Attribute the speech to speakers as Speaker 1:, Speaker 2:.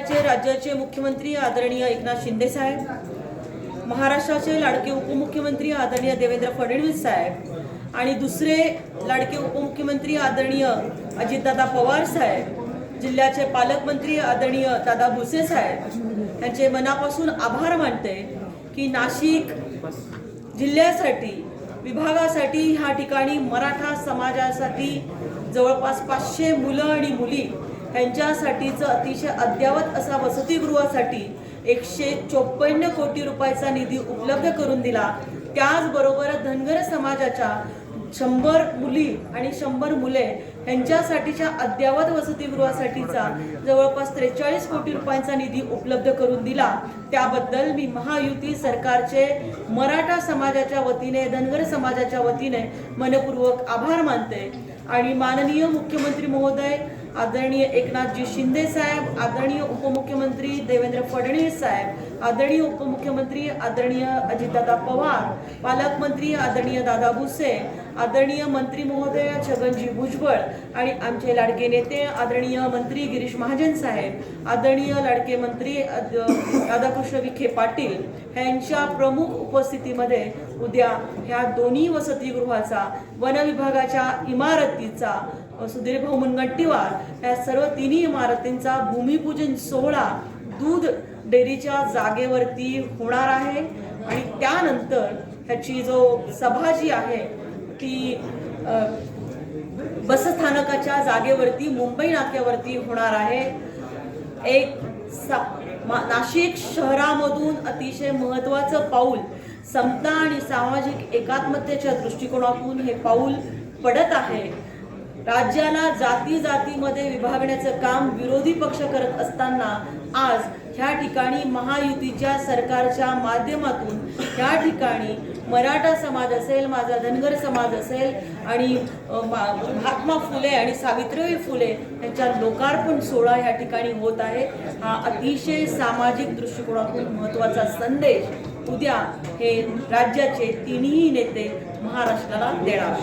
Speaker 1: महाराष्ट्राचे राज्याचे मुख्यमंत्री आदरणीय एकनाथ शिंदे साहेब महाराष्ट्राचे लाडके उपमुख्यमंत्री आदरणीय देवेंद्र फडणवीस साहेब आणि दुसरे लाडके उपमुख्यमंत्री आदरणीय अजितदादा पवार साहेब जिल्ह्याचे पालकमंत्री आदरणीय दादा भुसे साहेब यांचे मनापासून आभार मानते की नाशिक जिल्ह्यासाठी विभागासाठी ह्या ठिकाणी मराठा समाजासाठी जवळपास पाचशे मुलं आणि मुली ह्यांच्यासाठीचं अतिशय अद्ययावत असा वसतिगृहासाठी एकशे चोपन्न कोटी रुपयाचा निधी उपलब्ध करून दिला. त्याचबरोबर धनगर समाजाच्या शंभर मुली आणि शंभर मुले यांच्यासाठीच्या अद्ययावत वसतिगृहासाठीचा जवळपास त्रेचाळीस कोटी रुपयांचा निधी उपलब्ध करून दिला. त्याबद्दल मी महायुती सरकारचे मराठा समाजाच्या वतीने धनगर समाजाच्या वतीने मनपूर्वक आभार मानते. आणि माननीय मुख्यमंत्री महोदय आदरणीय एकनाथजी शिंदे साहेब आदरणीय उपमुख्यमंत्री देवेंद्र फडणवीस साहेब आदरणीय उपमुख्यमंत्री आदरणीय अजितदादा पवार पालकमंत्री आदरणीय दादा भुसे आदरणीय मंत्री महोदय छगनजी भुजबळ आणि आमचे लाडके नेते आदरणीय मंत्री गिरीश महाजन साहेब आदरणीय लाडके मंत्री राधाकृष्ण विखे पाटील यांच्या प्रमुख उपस्थितीमध्ये उद्या ह्या दोन्ही वसतिगृहाचा वन विभागाच्या इमारतीचा सुधीरभाऊ मुनगंटीवार या सर्व तिन्ही इमारतींचा भूमिपूजन सोहळा दूध डेअरीच्या जागेवरती होणार आहे. आणि त्यानंतर ह्याची जो सभा जी आहे ती बसस्थानकाच्या जागेवरती मुंबई नाक्यावरती होणार आहे. एक सा- मा- नाशिक शहरामधून अतिशय महत्त्वाचं पाऊल समता आणि सामाजिक एकात्मतेच्या दृष्टिकोनातून हे पाऊल पडत आहे. राज्याला जाती जातीमध्ये विभागण्याचं काम विरोधी पक्ष करत असताना आज ह्या ठिकाणी महायुतीच्या सरकारच्या माध्यमातून ह्या ठिकाणी मराठा समाज असेल माझा धनगर समाज असेल आणि मा- महात्मा फुले आणि सावित्रीबाई फुले यांच्या लोकार्पण सोहळा ह्या ठिकाणी होत आहे. हा अतिशय सामाजिक दृष्टिकोनातून महत्त्वाचा संदेश उद्या हे राज्याचे तिन्ही नेते महाराष्ट्राला देणार